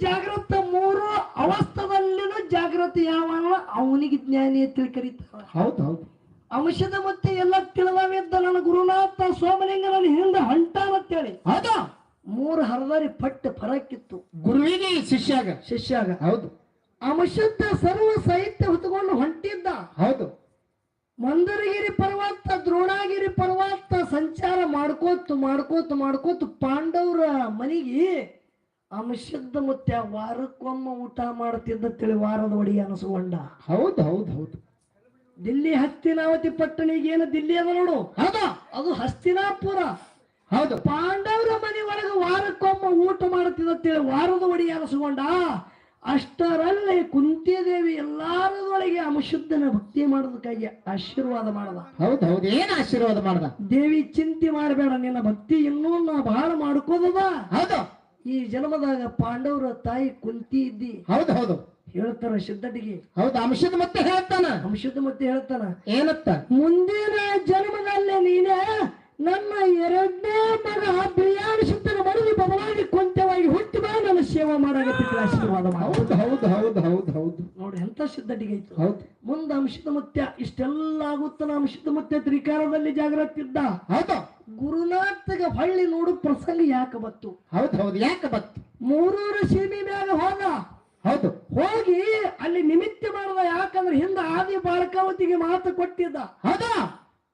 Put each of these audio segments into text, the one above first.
ಜಾಗೃತ ಮೂರು ಅವಸ್ಥದಲ್ಲಿನೂ ಜಾಗೃತಿ ಯಾವ ಅವನಿಗೆ ಜ್ಞಾನಿ ತಿಳ್ಕರಿತ ತಿಳಿ ಕರೀತಾರ ಹೌದು ಹೌದು. ಅಂಶದ ಮತ್ತೆ ಎಲ್ಲ ತಿಳಿದವಿದ್ದ ನನ್ನ ಗುರುನಾಥ ಸೋಮಲಿಂಗ ನನ್ನ ಹಿಂದೆ ಅಂತ ಅಂತೇಳಿ. ಹೌದು. ಮೂರು ಹರದಾರಿ ಪಟ್ಟ ಫರಕ್ಕಿತ್ತು ಗುರುವಿಗೆ ಶಿಷ್ಯಾಗ. ಶಿಷ್ಯಾಗ. ಹೌದು. ಅಂಶದ ಸರ್ವ ಸಾಹಿತ್ಯ ಹೊತ್ತುಕೊಂಡು ಹೊಂಟಿದ್ದ. ಹೌದು. ಮಂದರಗಿರಿ ಪರ್ವತ ದ್ರೋಣಗಿರಿ ಪರ್ವತ ಸಂಚಾರ ಮಾಡ್ಕೋತ ಮಾಡ್ಕೋತ ಮಾಡ್ಕೋತ ಪಾಂಡವರ ಮನೆಗೆ ಅಂಶದ ಮುತ್ಯ ವಾರಕ್ಕೊಮ್ಮೆ ಊಟ ಮಾಡುತ್ತಿದ್ದ ತಿಳಿ ವಾರದ ಒಡಿ ಅನಸುಗೊಂಡ ಹೌದು ಹೌದು ಹೌದು. ದಿಲ್ಲಿ ಹಸ್ತಿನಾವತಿ ಪಟ್ಟಣಿಗೆ ಏನು ದಿಲ್ಲಿ ಅದ ನೋಡು. ಹೌದು. ಅದು ಹಸ್ತಿನಾಪುರ. ಹೌದು. ಪಾಂಡವರ ಮನೆ ಒಳಗೆ ವಾರಕ್ಕೊಮ್ಮ ಊಟ ಮಾಡುತ್ತಿದ್ದ ತಿಳಿ ವಾರದ ಒಡಿ ಅನಸುಗೊಂಡ ಅಷ್ಟರಲ್ಲಿ ಕುಂತಿದೇವಿ ಎಲ್ಲಾರದೊಳಗೆ ಅಮಶುದ್ಧನ ಭಕ್ತಿ ಮಾಡೋದಕ್ಕಾಗಿ ಆಶೀರ್ವಾದ ಮಾಡದ. ಹೌದು ಹೌದು. ಏನ್ ಆಶೀರ್ವಾದ ಮಾಡದ? ದೇವಿ ಚಿಂತೆ ಮಾಡಬೇಡ ನಿನ್ನ ಭಕ್ತಿ ಇನ್ನೂ ನಾ ಬಹಳ ಮಾಡ್ಕೋದದ. ಹೌದು. ಈ ಜನ್ಮದಾಗ ಪಾಂಡವರ ತಾಯಿ ಕುಂತಿ ಇದ್ದಿ. ಹೌದು ಹೌದು. ಹೇಳ್ತಾರ ಸಿದ್ಧಟಿಗೆ ಹೌದು ಅಂಶದ ಮತ್ತೆ ಹೇಳ್ತಾನ. ಅಂಶದ ಮತ್ತೆ ಹೇಳ್ತಾನ. ಏನತ್ತ? ಮುಂದಿನ ಜನ್ಮದಲ್ಲಿ ನೀನೇ ನಮ್ಮ ಎರಡನೇ ಮಗ ಬಿಳಿಯಾಣಿಸುತ್ತನ ಬರೆದು ಬದಲಾಗಿ ಕೊಂತೆವಾಗಿ ಹುಟ್ಟಿ ಬಾ ನನ್ನ ಸೇವೆ ಮಾಡಾಗತ್ತೆ ಆಶೀರ್ವಾದ ಹೌದು ಹೌದು ಹೌದು ಹೌದು ಹೌದು. ನೋಡಿ ಎಂತ ಸಿದ್ಧಟಿಗೆ ಐತು ಹೌದು. ಮುಂದ ಅಂಶದ ಮುತ್ಯ ಇಷ್ಟೆಲ್ಲ ಆಗುತ್ತಾನ ಅಂಶದ ಮುತ್ಯ ತ್ರಿಕಾಲದಲ್ಲಿ ಜಾಗ್ರತೆ ಇದ್ದ ಹೌದು. ಗುರುನಾಥಗ ಹೊಳ್ಳಿ ನೋಡು ಪ್ರಸಂಗ ಯಾಕೆ ಬತ್ತು ಹೌದು ಹೌದು ಯಾಕೆ ಬತ್ತು ಮೂರೂರು ಸೀಮಿ ಮ್ಯಾಗ ಹೋದ. ಹೌದು. ಹೋಗಿ ಅಲ್ಲಿ ನಿಮಿತ್ತ ಮಾಡದ ಯಾಕಂದ್ರೆ ಹಿಂದ ಆದಿ ಬಾಳಕಾವತಿಗೆ ಮಾತು ಕೊಟ್ಟಿದ್ದ. ಹೌದ?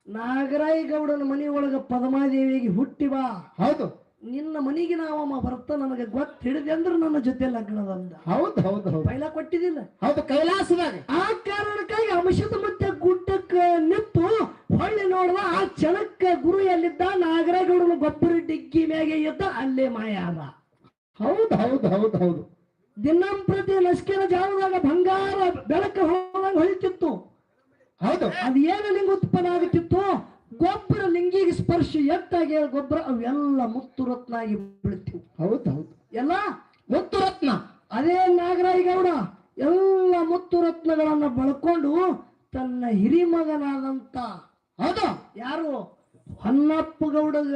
ನಾಗರಾಯ ಗೌಡನ ಮನೆಯೊಳಗ ಪದ್ಮಾದೇವಿಗೆ ಹುಟ್ಟಿ ಬಾ. ಹೌದು. ನಿನ್ನ ಮನೆಗೆ ನಾವಮ್ಮ ಬರ್ತ ನನಗೆ ಗೊತ್ತ ಹಿಡಿದೆ ಅಂದ್ರೆ ನನ್ನ ಜೊತೆ ಲಗ್ನದಂದ. ಹೌದು ಹೌದು ಹೌದು. ಪೈಲ ಕೊಟ್ಟಿದ್ದಿಲ್ಲ. ಹೌದು ಕೈಲಾಸದಾಗ. ಆ ಕಾರಣಕ್ಕಾಗಿ ಅಂಶದ ಮತ್ತೆ ಗುಡ್ಡಕ್ಕೆ ನಿಂತು ಹೊಳ್ಳಿ ನೋಡುವ ಆ ಚಣಕ್ಕ ಗುರು ಎಲ್ಲಿದ್ದ ನಾಗರಾಯಗೌಡನ ಗೊಬ್ಬರ ಡಿಕ್ಕಿ ಮ್ಯಾಗೆ ಇದ್ದ ಅಲ್ಲೇ ಮಾಯ ಅದ ಹೌದು ಹೌದು ಹೌದು ಹೌದು. ದಿನಂಪ್ರತಿ ಲಸ್ಕಿನ ಜಾವದಾಗ ಬಂಗಾರ ಬೆಳಕ ಹೋದಂಗ ಹೊಳಿತಿತ್ತು. ಹೌದು. ಅದು ಏನು ಲಿಂಗ ಉತ್ಪನ್ನ ಆಗುತ್ತಿತ್ತು ಗೊಬ್ಬರ ಲಿಂಗಿಗೆ ಸ್ಪರ್ಶ ಎತ್ತಾಗಿ ಗೊಬ್ಬರ ಅವೆಲ್ಲ ಮುತ್ತು ರತ್ನ ಆಗಿ ಬೀಳ್ತಿವು. ಹೌದು ಹೌದು. ಎಲ್ಲ? ಮುತ್ತು ರತ್ನ ಅದೇ ನಾಗರಾಯ ಗೌಡ ಎಲ್ಲ ಮುತ್ತು ರತ್ನಗಳನ್ನ ಬಳಕೊಂಡು ತನ್ನ ಹಿರಿಮಗನಾದಂತ ಹೌದು. ಯಾರು? ಹೊನ್ನಪ್ಪ ಗೌಡಗ.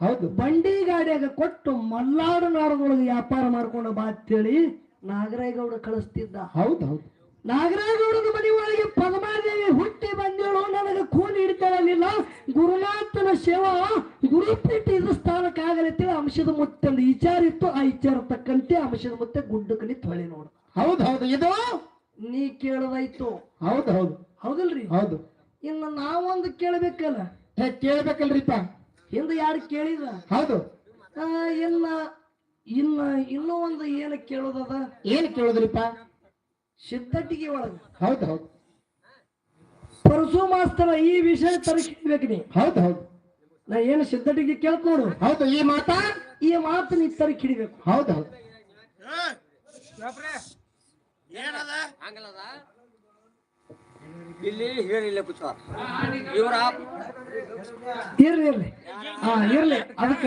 ಹೌದು. ಬಂಡಿ ಗಾಡಿಯಾಗ ಕೊಟ್ಟು ಮಲ್ಲಾರು ನಾಡದೊಳಗೆ ವ್ಯಾಪಾರ ಮಾಡ್ಕೊಂಡು ಬಾ ಅಂತೇಳಿ ನಾಗರಾಯ ಗೌಡ ಕಳಿಸ್ತಿದ್ದ. ಹೌದು ಹೌದು. ನಾಗರಾಜಗೌಡನ ಮನೆ ಒಳಗೆ ಪದ್ಮಾದೇವಿ ಹುಟ್ಟಿ ಬಂದೇಳು ನನಗೆ ಕೂಲಿ ಹಿಡಿತಾಳಲಿಲ್ಲ ಗುರುನಾಥನ ಸೇವಾ ಗುರುಪೀಠ ಇದು ಸ್ಥಾನಕ್ಕಾಗಲತ್ತೇಳಿ ಅಂಶದ ಮುತ್ತಂದು ವಿಚಾರ ಇತ್ತು. ಆ ವಿಚಾರ ತಕ್ಕಂತೆ ಅಂಶದ ಮುತ್ತೆ ಗುಡ್ಡಕ್ಕನಿ ತೊಳೆ ನೋಡು. ಹೌದು ಹೌದು. ಇದು? ನೀ ಕೇಳದಾಯ್ತು. ಹೌದು ಹೌದು. ಹೌದಲ್ರಿ? ಹೌದು. ಇನ್ನು ನಾವೊಂದು ಕೇಳಬೇಕಲ್ಲ? ಹೇ ಕೇಳ್ಬೇಕಲ್ರಿಪ್ಪ. ಹಿಂದೆ ಯಾರು ಕೇಳಿದ ಹೌದು. ಆ, ಇನ್ನ ಇನ್ನ ಇನ್ನೂ ಒಂದು ಏನು ಕೇಳೋದದ? ಏನ್ ಕೇಳೋದ್ರಿಪ್ಪ? ಸಿದ್ಧಟಿಗೆ ಒಳಗೆ. ಹೌದು ಹೌದು. ಪರಸು ಮಾಸ್ತರ ಈ ವಿಷಯ ತರಿಸ್ಬೇಕು ನೀ. ಹೌದು ಹೌದು. ನಾ ಏನು ಸಿದ್ಧಟಿಗೆ ಕೇಳ್ಕೊಡು? ಹೌದು ಈ ಮಾತಾ? ಈ ಮಾತು ನೀ ತರಕ್ ಹಿಡಿಬೇಕು. ಹೌದು ಹೌದು. ಏನದ ಇಲ್ಲಿ ಹೇಳಿಲ್ಲ ಪುಚ್ಚ ಇವರ ಇರ್ಲಿ ಇರ್ಲಿ. ಹಾ ಇರ್ಲಿ. ಅದಕ್ಕ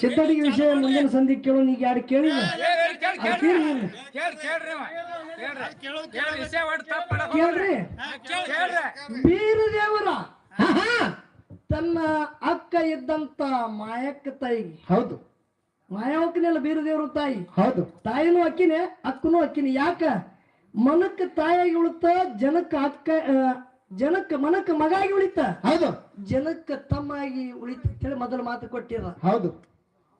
ಸಿದ್ಧಡಿಗೆ ವಿಷಯ ಮುಂದಿನ ಸಂಧಿ ಕೇಳು ನೀಗ ಯಾರು ಕೇಳಿಲ್ಲ. ಕೇಳ್ರಿ ಬೀರು ದೇವರ ಹಾ ಹಾ ತನ್ನ ಅಕ್ಕ ಇದ್ದಂತ ಮಾಯಕ್ಕ ತಾಯಿ. ಹೌದು. ಮಾಯಾವಕ್ಕನೆಲ್ಲ ಬೀರು ದೇವ್ರ ತಾಯಿ. ಹೌದು. ತಾಯಿನೂ ಅಕ್ಕಿನೇ ಅಕ್ಕನೂ ಅಕ್ಕಿನೇ. ಯಾಕ? ಮನಕ್ಕ ತಾಯಾಗಿ ಉಳಿತ ಜನಕ್ಕೆ ಅಕ್ಕ ಜನಕ್ಕೆ ಮನಕ್ಕೆ ಮಗಾಗಿ ಉಳಿತ. ಹೌದು. ಜನಕ್ಕೆ ತಮ್ಮಾಗಿ ಉಳಿತ ಅಂತೇಳಿ ಮೊದಲು ಮಾತು ಕೊಟ್ಟಿರ. ಹೌದು.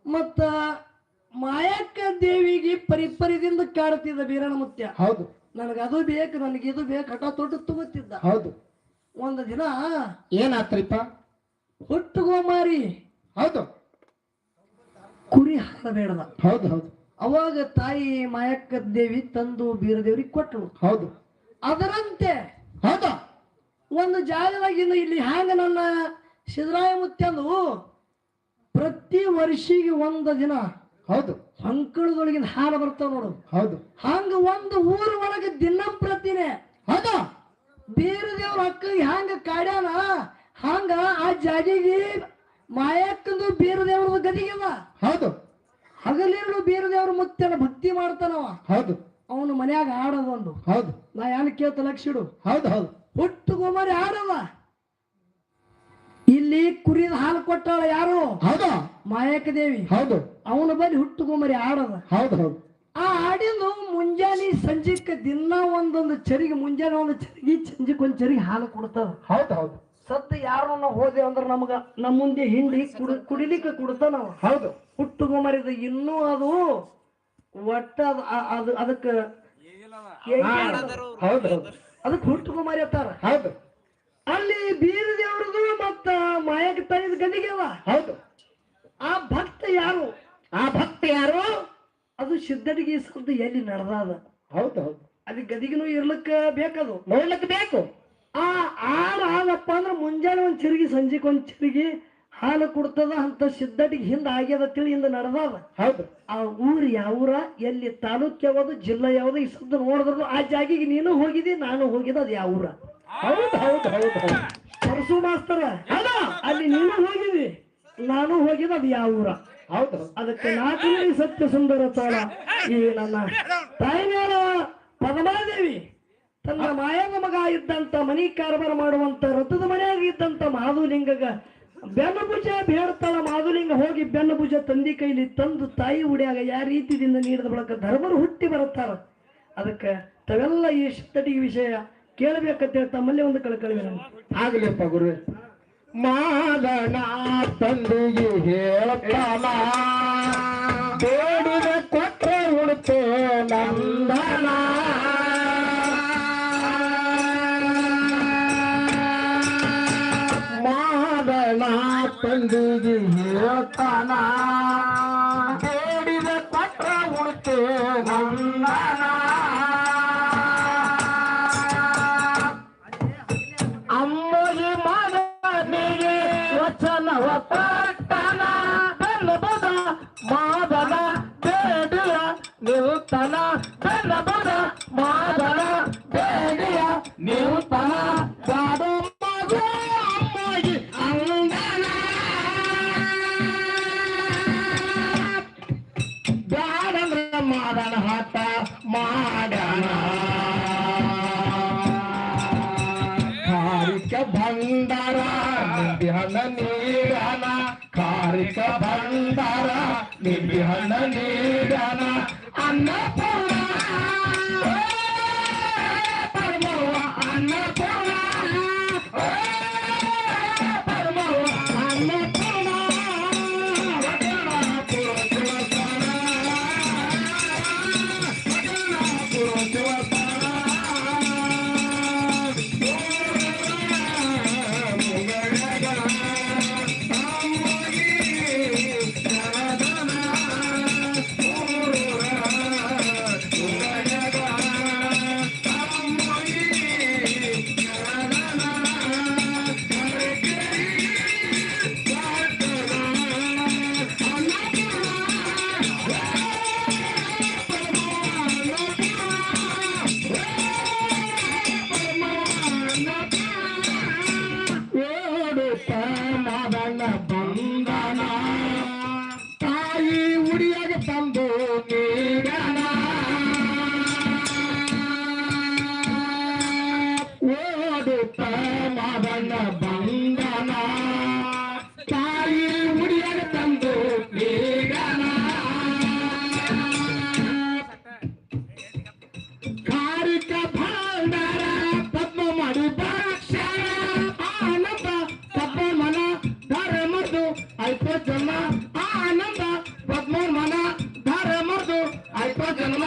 ಮತ್ತ ಮಾಯಕ್ಕ ದೇವಿಗೆ ಪರಿಪರಿದಿಂದ ಕಾಡ್ತಿದ್ದ ಬೀರಣ ಮುತ್ಯ. ಹೌದು. ನನಗೆ ಅದು ಬೇಕು ನನಗೆ ಇದು ಬೇಕು ಹಠ ತೊಟ್ಟು ತುಂಬುತ್ತಿದ್ದ. ಹೌದು. ಒಂದು ದಿನ ಏನಾತ್ರಿಪ್ಪ? ಹುಟ್ಟುಗೋಮಾರಿ ಹೌದು. ಕುರಿ ಹಾರಬೇಡದ ಹೌದು ಹೌದು. ಅವಾಗ ತಾಯಿ ಮಾಯಕ್ಕ ದೇವಿ ತಂದು ಬೀರದೇವ್ರಿಗೆ ಕೊಟ್ಟರು ಹೌದು. ಅದರಂತೆ ಹೌದಾ? ಒಂದು ಜಾಗದಾಗಿಂದ ಇಲ್ಲಿ ಹ್ಯಾಂಗ ನನ್ನ ಸಿದ್ದರಾಯ ಮುತ್ತಂದು ಪ್ರತಿ ವರ್ಷಿಗೆ ಒಂದು ದಿನ ಹೌದು. ಅಂಕಳದೊಳಗಿನ ಹಾಲು ಬರ್ತಾವ ನೋಡು. ಹೌದು. ಹಂಗ ಒಂದು ಊರ ಒಳಗೆ ದಿನ ಪ್ರತಿನೇ. ಹೌದು? ಬೇರೆ ದೇವ್ರ ಅಕ್ಕಗೆ ಹ್ಯಾಂಗ ಕಾಡ್ಯಾನ? ಹಂಗ ಆ ಜಾಗಿಗೆ ಮಾಯಕ್ಕಂದು ಬೇರೆ ದೇವ್ರದ ಗದಿಗೆ ಹೌದು. ಹಗಲಿರುಳು ಬೇರೆ ದೇವ್ರ ಮುತ್ತನ ಭಕ್ತಿ ಮಾಡ್ತಾನವ. ಹೌದು. ಅವನು ಮನ್ಯಾಗ ಆಡೋದೊಂದು ಹೌದು. ನಾ ಏನ್ ಕೇಳ್ತ ಲಕ್ಷಿಡು ಹೌದು ಹೌದು. ಹುಟ್ಟು ಗೊಮರಿ ಆಡವ ಇಲ್ಲಿ ಕುರಿದ ಹಾಲು ಕೊಟ್ಟಾಳ ಯಾರು? ಹೌದು. ಮಾಯಕ ದೇವಿ. ಹೌದು. ಅವನ ಬರಿ ಹುಟ್ಟು ಗೊಮರಿ ಆಡದ ಹೌದು ಹೌದು. ಆ ಹಾಡಿಂದು ಮುಂಜಾನೆ ಸಂಜೆಕ್ಕೆ ದಿನ ಒಂದೊಂದು ಚರಿಗೆ ಮುಂಜಾನೆ ಒಂದು ಚರಿಗೆ ಸಂಜೆಕ್ ಒಂದು ಚರಿಗೆ ಹಾಲು ಕೊಡ್ತದ. ಹೌದು ಹೌದು. ಸತ್ತು ಯಾರು ನಾವು ಹೋದೆ ಅಂದ್ರೆ ನಮ್ಗ ನಮ್ಮ ಮುಂದೆ ಹಿಂಡಿ ಕುಡಿ ಕುಡಿಲಿಕ್ಕೆ ಕೊಡ್ತಾನ ನಾವು. ಹೌದು. ಮರಿದ ಇನ್ನೂ ಅದು ಒಟ್ಟ ಅದು ಅದಕ್ಕೆ ಹೌದು. ಅದಕ್ಕೆ ಹುಟ್ಟುಗೊಂಬರಿ ಅತ್ತಾರ ಹೌದು. ಅಲ್ಲಿ ಬೀರ ದೇವ್ರದು ಮತ್ತ ಮಾಯಕ ತೈದ ಗದಿಗೆ ಅವ. ಹೌದು. ಆ ಭಕ್ತ ಯಾರು? ಆ ಭಕ್ತ ಯಾರು? ಅದು ಸಿದ್ಧಡಿಗೆ ಸದ್ದು ಎಲ್ಲಿ ನಡೆದಾದ? ಹೌದು ಹೌದು. ಅಲ್ಲಿ ಗದಿಗಿನೂ ಇರ್ಲಕ್ಕ ಬೇಕದು. ನೋಡ್ಲಿಕ್ಕೆ ಬೇಕು. ಆ ಆಡ ಆದಪ್ಪ ಅಂದ್ರೆ ಮುಂಜಾನೆ ಒಂದು ಚಿರುಗಿ ಸಂಜೆಗೆ ಒಂದ್ ಚಿರುಗಿ ಹಾಲು ಕೊಡ್ತದ ಅಂತ ಸಿದ್ಧಟಿಗೆ ಹಿಂದ ಆಗ್ಯದ ತಿಳಿ ಹಿಂದೆ ನಡೆದಾದ ಹೌದು. ಆ ಊರು ಯಾವೂರ ಎಲ್ಲಿ ತಾಲೂಕ್ ಯಾವುದು ಜಿಲ್ಲಾ ಯಾವುದು ಈ ಸದ್ದು ನೋಡಿದ್ರು ಆ ಜಾಗಿಗೆ ನೀನು ಹೋಗಿದಿ ನಾನು ಹೋಗಿದ ಅದು ಯಾವ ಊರ ಹೌದು ಹೌದು ಹೌದು. ಪರಸು ಮಾಸ್ತರ ಅಲ್ಲಿ ನೀನು ಹೋಗಿದಿ ನಾನು ಹೋಗಿದ ಅದು ಯಾವ ಊರ ಹೌದು. ಅದಕ್ಕೆ ನಾಲ್ಕು ಸತ್ಯ ಸುಂದರ ತಾಳ. ಈ ನನ್ನ ತಾಯಿ ಪದ್ಮಾದೇವಿ. ತನ್ನ ಮಾಯಾಂಗ ಮಗ ಇದ್ದಂತ ಮನಿ ಕಾರ್ಬಾರ ಮಾಡುವಂತ ರಥದ ಮನೆಯಾಗ ಇದ್ದಂತ ಮಾಧುಲಿಂಗಗ ಬೆನ್ನು ಭುಜ ಬೇಡ್ತಾಳ ಮಾಧುಲಿಂಗ ಹೋಗಿ ಬೆನ್ನು ಭುಜ ತಂದಿ ಕೈಲಿ ತಂದು ತಾಯಿ ಉಡಿಯಾಗ ಯಾವ ರೀತಿಯಿಂದ ನೀಡಿದ ಬಳಕ ಧರ್ಮರು ಹುಟ್ಟಿ ಬರುತ್ತಾರ? ಅದಕ್ಕೆ ತಾವೆಲ್ಲ ಈ ತಟಿಗೆ ವಿಷಯ ಕೇಳಬೇಕಂತೇಳಿ ತಮ್ಮಲ್ಲಿ ಒಂದು ಕಳ್ಕಳಿ ನಮ್ಗೆ ಆಗ್ಲಿಪ್ಪ ಗುರು ಮಾದನ ತಂದೆಗೆ ಬೇಡಿದ சொன்னார் bandara. Nimbihana nirana karika bandara. Nimbihana nirana annapurna. Hey, parmo annapurna. some day.